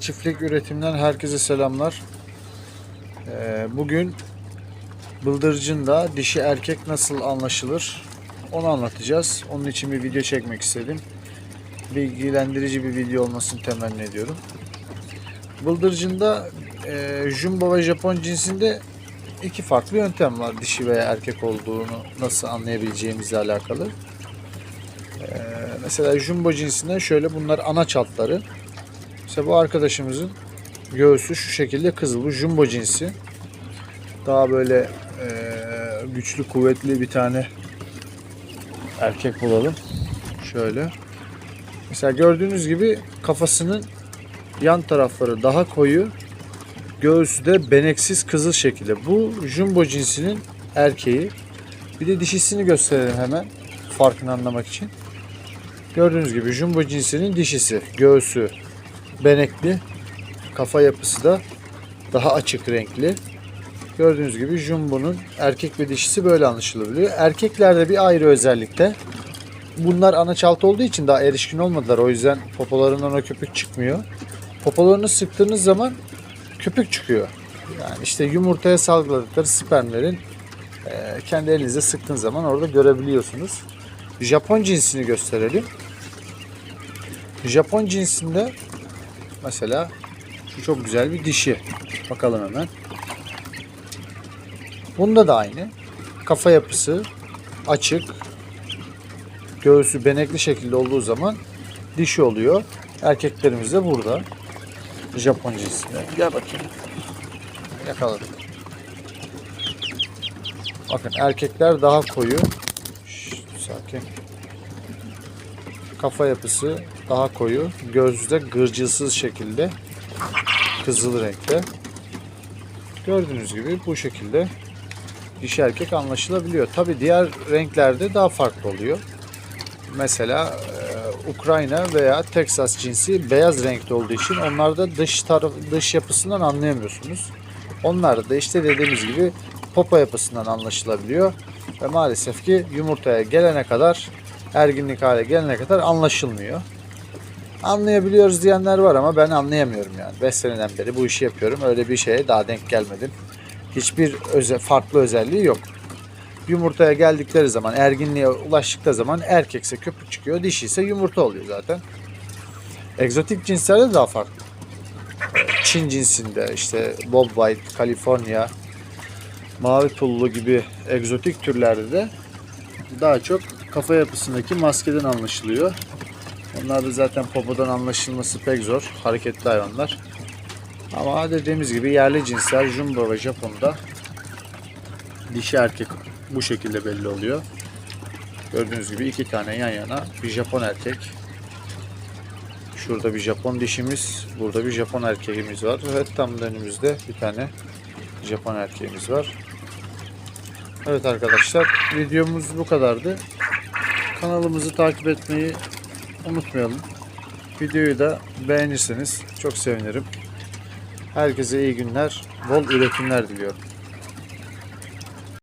Çiftlik üretimden herkese selamlar. Ee, Bugün bıldırcında dişi erkek nasıl anlaşılır onu anlatacağız. Onun için bir video çekmek istedim. Bilgilendirici bir video olmasını temenni ediyorum. Bıldırcında e, Jumbo ve Japon cinsinde iki farklı yöntem var dişi veya erkek olduğunu nasıl anlayabileceğimizle alakalı. Ee, Mesela Jumbo cinsinde şöyle bunlar ana çatları. İşte bu arkadaşımızın göğsü şu şekilde kızıl. Bu jumbo cinsi. Daha böyle eee, güçlü, kuvvetli bir tane erkek bulalım. Şöyle. Mesela gördüğünüz gibi kafasının yan tarafları daha koyu. Göğsü de beneksiz kızıl şekilde. Bu jumbo cinsinin erkeği. Bir de dişisini gösterelim hemen. Farkını anlamak için. Gördüğünüz gibi jumbo cinsinin dişisi. Göğsü benekli. Kafa yapısı da daha açık renkli. Gördüğünüz gibi jumbo'nun erkek ve dişisi böyle anlaşılabiliyor. Erkeklerde bir ayrı özellikte. Bunlar ana çaltı olduğu için daha erişkin olmadılar. O yüzden popolarından o köpük çıkmıyor. Popolarını sıktığınız zaman köpük çıkıyor. Yani işte yumurtaya salgıladıkları spermlerin e, kendi elinizde sıktığın zaman orada görebiliyorsunuz. Japon cinsini gösterelim. Japon cinsinde mesela şu çok güzel bir dişi. Bakalım hemen. Bunda da aynı. Kafa yapısı açık. Göğsü benekli şekilde olduğu zaman dişi oluyor. Erkeklerimiz de burada. Japon cinsinde. Gel bakayım. Yakaladım. Bakın erkekler daha koyu. Şşt, sakin. Kafa yapısı daha koyu. Gözü de gırcılsız şekilde kızıl renkte. Gördüğünüz gibi bu şekilde dişi erkek anlaşılabiliyor. Tabi diğer renklerde daha farklı oluyor. Mesela e, Ukrayna veya Texas cinsi beyaz renkte olduğu için onlarda dış taraf dış yapısından anlayamıyorsunuz. Onlar da işte dediğimiz gibi popo yapısından anlaşılabiliyor ve maalesef ki yumurtaya gelene kadar erginlik hale gelene kadar anlaşılmıyor. Anlayabiliyoruz diyenler var ama ben anlayamıyorum yani. 5 seneden beri bu işi yapıyorum. Öyle bir şeye daha denk gelmedim. Hiçbir öze, farklı özelliği yok. Yumurtaya geldikleri zaman, erginliğe ulaştıkları zaman erkekse köpük çıkıyor, dişi ise yumurta oluyor zaten. Egzotik cinslerde de daha farklı. Çin cinsinde işte Bob White, California, mavi pullu gibi egzotik türlerde de daha çok kafa yapısındaki maskeden anlaşılıyor. Onlar da zaten popodan anlaşılması pek zor. Hareketli hayvanlar. Ama dediğimiz gibi yerli cinsler Jumbo ve Japon'da dişi erkek bu şekilde belli oluyor. Gördüğünüz gibi iki tane yan yana bir Japon erkek. Şurada bir Japon dişimiz, burada bir Japon erkeğimiz var. Evet tam da önümüzde bir tane Japon erkeğimiz var. Evet arkadaşlar videomuz bu kadardı. Kanalımızı takip etmeyi unutmayalım. Videoyu da beğenirseniz çok sevinirim. Herkese iyi günler, bol üretimler diliyorum.